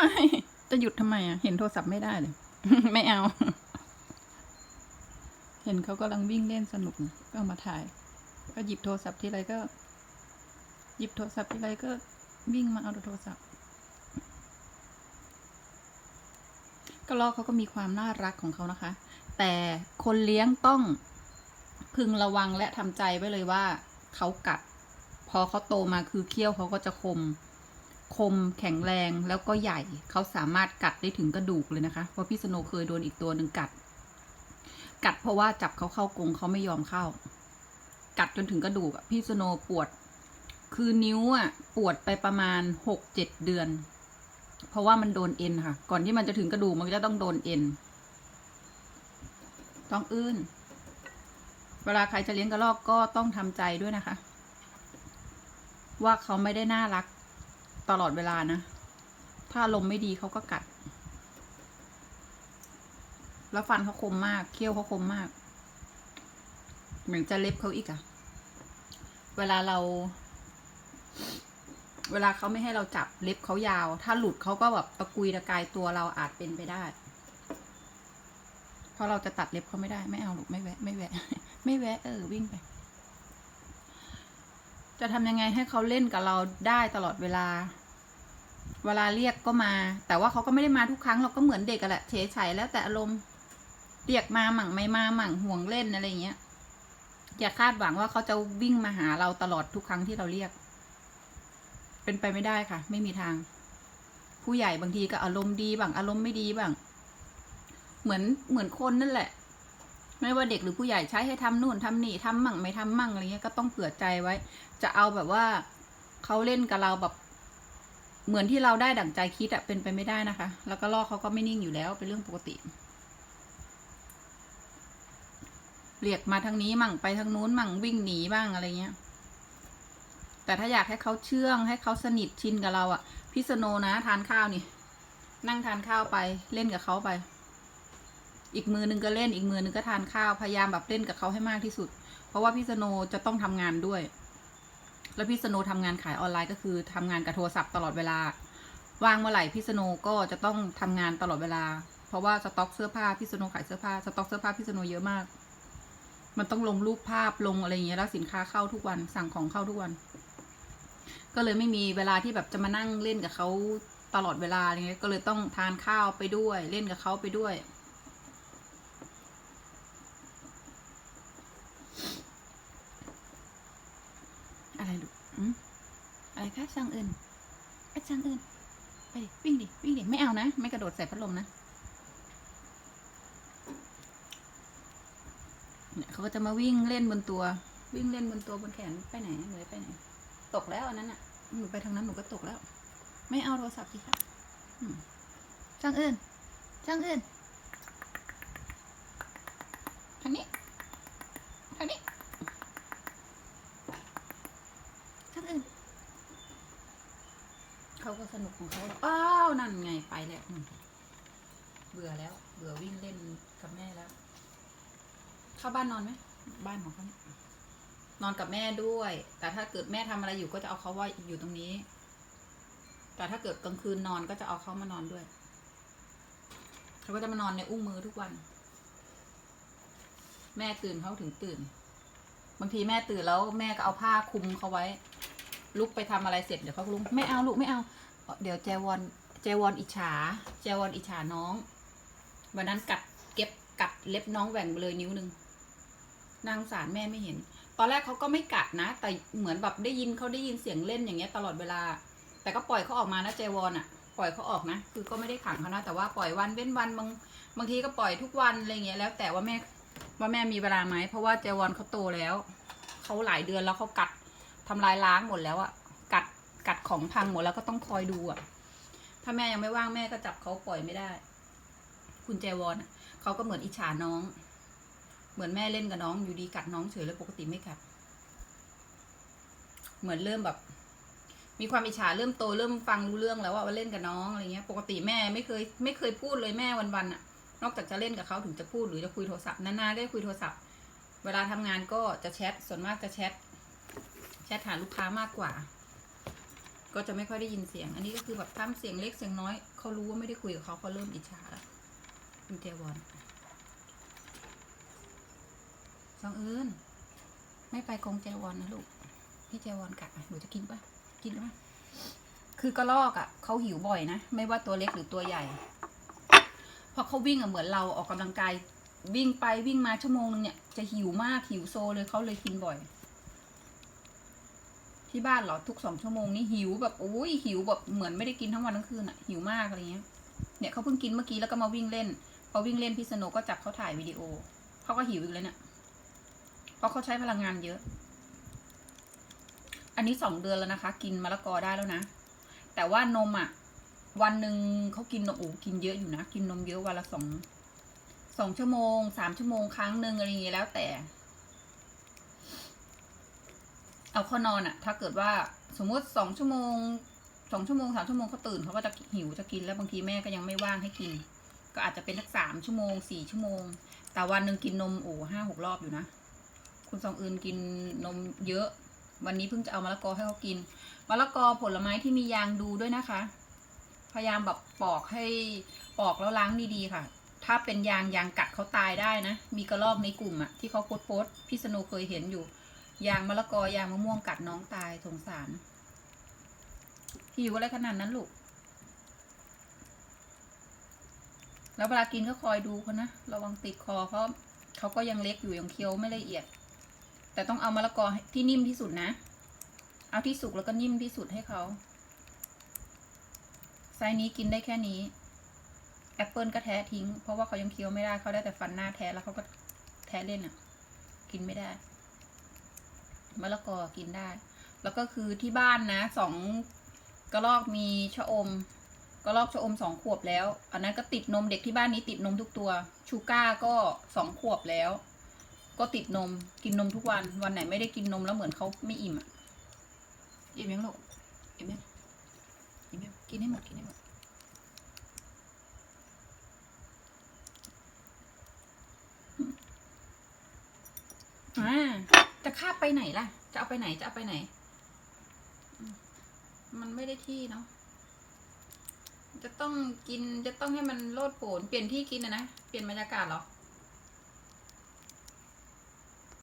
ไม่ จะหยุดทำไมอะ เห็นโทรศัพท์ไม่ได้เลย ไม่เอา เห็นเขากำลังวิ่งเล่นสนุก ก็มาถ่าย ก็หยิบโทรศัพท์ทีไรก็ หยิบโทรศัพท์ทีไรก็วิ่งมาเอาโทรศัพท์กระรอกเขาก็มีความน่ารักของเขานะคะ แต่คนเลี้ยงต้องพึงระวังและทำใจไว้เลยว่าเขากัด พอเขาโตมาคือเขี้ยวเขาก็จะคม คมแข็งแรงแล้วก็ใหญ่ เขาสามารถกัดได้ถึงกระดูกเลยนะคะ เพราะพี่สโนเคยโดนอีกตัวหนึ่งกัด กัดเพราะว่าจับเขาเข้ากรงเขาไม่ยอมเข้า กัดจนถึงกระดูกพี่สโนปวด คือนิ้วอะปวดไปประมาณหกเจ็ดเดือน เพราะว่ามันโดนเอ็นค่ะ ก่อนที่มันจะถึงกระดูกมันก็จะต้องโดนเอ็น ต้องอื้น เวลาใครจะเลี้ยงกระรอกก็ต้องทำใจด้วยนะคะ ว่าเขาไม่ได้น่ารัก ตลอดเวลานะ ถ้าลมไม่ดีเขาก็กัด แล้วฟันเขาคมมากเขี้ยวเขาคมมาก เหมือนจะเล็บเขาอีกอะเวลาเรา เวลาเขาไม่ให้เราจับเล็บเขายาว ถ้าหลุดเขาก็แบบตะกุยตะกายตัวเราอาจเป็นไปได้เพราะเราจะตัดเล็บเขาไม่ได้ไม่เอาหรอกไม่แวะ ไม่แวะ ไม่แวะ เออวิ่งไปจะทำยังไงให้เขาเล่นกับเราได้ตลอดเวลา เวลาเรียกก็มา แต่ว่าเขาก็ไม่ได้มาทุกครั้งเราก็เหมือนเด็กอะแหละเฉยๆแล้วแต่อารมณ์เรียกมาหมั่งไม่มาหมั่งห่วงเล่นอะไรอย่างเงี้ยอย่าคาดหวังว่าเขาจะวิ่งมาหาเราตลอดทุกครั้งที่เราเรียก เป็นไปไม่ได้ค่ะ ไม่มีทาง ผู้ใหญ่บางทีก็อารมณ์ดีบ้างอารมณ์ไม่ดีบ้างเหมือนเหมือนคนนั่นแหละ ไม่ว่าเด็กหรือผู้ใหญ่ใช้ให้ทำนู่นทำนี่ทำมั่งไม่ทำมั่งอะไรเงี้ยก็ต้องเผื่อใจไว้ จะเอาแบบว่าเขาเล่นกับเราแบบ เหมือนที่เราได้ดั่งใจคิดอะเป็นไปไม่ได้นะคะ แล้วก็ลอกเขาก็ไม่นิ่งอยู่แล้วเป็นเรื่องปกติ เรียกมาทางนี้มั่งไปทางนู้นมั่งวิ่งหนีบ้างอะไรเงี้ย แต่ถ้าอยากให้เขาเชื่องให้เขาสนิทชินกับเราอะพี่สโนนะทานข้าวนี่ นั่งทานข้าวไปเล่นกับเขาไป อีกมือนึงก็เล่นอีกมือนึงก็ทานข้าวพยายามแบบเล่นกับเขาให้มากที่สุด เพราะว่าพี่สโนจะต้องทำงานด้วย แล้วพี่สโนทำงานขายออนไลน์ก็คือทำงานกับโทรศัพท์ตลอดเวลา ว่างเมื่อไหร่พี่สโนก็จะต้องทำงานตลอดเวลา เพราะว่าสต็อกเสื้อผ้าพี่สโนขายเสื้อผ้าสต็อกเสื้อผ้าพี่สโนเยอะมาก มันต้องลงรูปภาพลงอะไรอย่างเงี้ยแล้วสินค้าเข้าทุกวันสั่งของเข้าทุกวัน ก็เลยไม่มีเวลาที่แบบจะมานั่งเล่นกับเขาตลอดเวลาอะไรเงี้ยก็เลยต้องทานข้าวไปด้วย เล่นกับเขาไปด้วย อะไรลูกอืมอะไร คะช่างอื่นไอ้ช่างอื่น ไปดิวิ่งดิ วิ่งดิ ไม่เอานะ ไม่กระโดดใส่พัดลมนะเนี่ยเขาก็จะมาวิ่งเล่นบนตัว วิ่งเล่นบนตัวบนแขนไปไหนหนูไปไหน ตกแล้วอันนั้นอะ หนูไปทางนั้นหนูก็ตกแล้ว ไม่เอาโทรศัพท์สิคะอืมช่างอื่นช่างอื่นทางนี้ทางนี้ช่างอื่นเขาก็ส นุกของเขาอ้าวนั่นไงไปแล้วเบื่อแล้ว เบื่อวิ่งเล่นกับแม่แล้ว เข้าบ้านนอนไหมบ้านของเขาเนี่ยนอนกับแม่ด้วย แต่ถ้าเกิดแม่ทำอะไรอยู่ก็จะเอาเขาว่าอยู่ตรงนี้ แต่ถ้าเกิดกลางคืนนอนก็จะเอาเขามานอนด้วยเขาก็จะมานอนในอุ้งมือทุกวัน แม่ตื่นเขาถึงตื่น บางทีแม่ตื่นแล้วแม่ก็เอาผ้าคลุมเขาไว้ ลุกไปทำอะไรเสร็จเดี๋ยวเขาลุกไม่เอาลูกไม่เอา เดี๋ยวแจวอนแจวอนอิจฉา แจวอนอิจฉาน้อง วันนั้นกัดเก็บกัดเล็บน้องแหว่งไปเลยนิ้วหนึ่งนางสารแม่ไม่เห็น ตอนแรกเขาก็ไม่กัดนะ แต่เหมือนแบบได้ยินเขาได้ยินเสียงเล่นอย่างเงี้ยตลอดเวลา แต่ก็ปล่อยเขาออกมานะเจวอนอะปล่อยเขาออกนะ คือก็ไม่ได้ขังเขานะ แต่ว่าปล่อยวันเว้นวันบางบางทีก็ปล่อยทุกวันอะไรเงี้ย แล้วแต่ว่าแม่ว่าแม่มีเวลาไหม เพราะว่าเจวอนเขาโตแล้ว เขาหลายเดือนแล้วเขากัดทำลายล้างหมดแล้วอะ กัดของพังหมดแล้วก็ต้องคอยดูอะถ้าแม่ยังไม่ว่างแม่ก็จับเขาปล่อยไม่ได้ คุณเจวอนเขาก็เหมือนอิจฉาน้อง เหมือนแม่เล่นกับน้องอยู่ดีกัดน้องเฉยเลยปกติไม่กัด เหมือนเริ่มแบบ มีความอิจฉาเริ่มโตเริ่มฟังรู้เรื่องแล้วว่าเล่นกับน้องอะไรเงี้ย ปกติแม่ไม่เคย ไม่เคยพูดเลยแม่วันๆอะนอกจากจะเล่นกับเขาถึงจะพูดหรือจะคุยโทรศัพท์นานๆได้คุยโทรศัพท์ เวลาทำงานก็จะแชทส่วนมากจะแชทแชทหาลูกค้ามากกว่า ก็จะไม่ค่อยได้ยินเสียง อันนี้ก็คือแบบทำเสียงเล็กเสียงน้อย เขารู้ว่าไม่ได้คุยกับเขาเขาเริ่มอิจฉาแล้วคุณเจวอนสองอื่น ไม่ไปกรงเจวอนนะลูกพี่เจวอนกัดอะหนูจะกินปะกินปะคือกระลอกอะเขาหิวบ่อยนะ ไม่ว่าตัวเล็กหรือตัวใหญ่พราะเขาวิ่งอะเหมือนเราออกกำลังกายวิ่งไปวิ่งมาชั่วโมงนึงเนี่ยจะหิวมากหิวโซเลยเขาเลยกินบ่อย ที่บ้านเหรอทุกสองชั่วโมงนี่หิวแบบอุ้ยหิวแบบเหมือนไม่ได้กินทั้งวันทั้งคืนอะหิวมากอะไรเงี้ยเนี่ยเขาเพิ่งกินเมื่อกี้แล้วก็มาวิ่งเล่นพอวิ่งเล่นพี่สโนก็จับเขาถ่ายวิดีโอเขาก็หิวอีกแล้วเนี่ยเพราะเขาใช้พลังงานเยอะ อันนี้สองเดือนแล้วนะคะ กินมะละกอได้แล้วนะ แต่ว่านมอะวันหนึ่งเขากินนมโอ้กินเยอะอยู่นะ กินนมเยอะวันละสองสองชั่วโมงสามชั่วโมงครั้งหนึ่งอะไรอย่างเงี้ยแล้วแต่ เอาเขานอนอะถ้าเกิดว่าสมมติสองชั่วโมงสองชั่วโมงสามชั่วโมงเขาตื่นเขาก็จะหิวจะกินแล้วบางทีแม่ก็ยังไม่ว่างให้กิน ก็อาจจะเป็นสักสามชั่วโมงสี่ชั่วโมง แต่วันหนึ่งกินนมโอ้ห้าหกรอบอยู่นะ คุณสองอื่นกินนมเยอะ วันนี้เพิ่งจะเอามะละกอให้เขากินมะละกอผลไม้ที่มียางดูด้วยนะคะ พยายามแบบปอกให้ปอกแล้วล้างดีๆค่ะ ถ้าเป็นยางยางกัดเขาตายได้นะ มีกระรอกในกลุ่มอะที่เขาโพสต์โพสต์พี่สโนเคยเห็นอยู่ ยางมะละกอยางมะม่วงกัดน้องตายสงสารหิวอะไรขนาดนั้นลูก แล้วเวลากินก็คอยดูเขานะ ระวังติดคอเพราะเขาก็ยังเล็กอยู่ยังเคี้ยวไม่ละเอียด แต่ต้องเอามะละกอที่นิ่มที่สุดนะ เอาที่สุกแล้วก็นิ่มที่สุดให้เขาไซส์นี้กินได้แค่นี้แอปเปิลก็แท้ทิ้ง เพราะว่าเขายังเคี้ยวไม่ได้เขาได้แต่ฟันหน้าแท้แล้วเขาก็แท้เล่นอะ กินไม่ได้ มะละกอกินได้ แล้วก็คือที่บ้านนะสองกระลอกมีชะอมกระลอกชะอมสองขวบแล้ว อันนั้นก็ติดนมเด็กที่บ้านนี้ติดนมทุกตัว ชูก้าก็สองขวบแล้ว ก็ติดนมกินนมทุกวัน วันไหนไม่ได้กินนมแล้วเหมือนเขาไม่อิ่มอะอิ่มยังลูกอิ่มยังอิ่มยังกินให้หมดกินให้หมดอ่า จะคาบไปไหนล่ะ จะเอาไปไหนจะเอาไปไหน มันไม่ได้ที่เนาะจะต้องกินจะต้องให้มันโลดโผนเปลี่ยนที่กินนะนะ เปลี่ยนบรรยากาศหรอ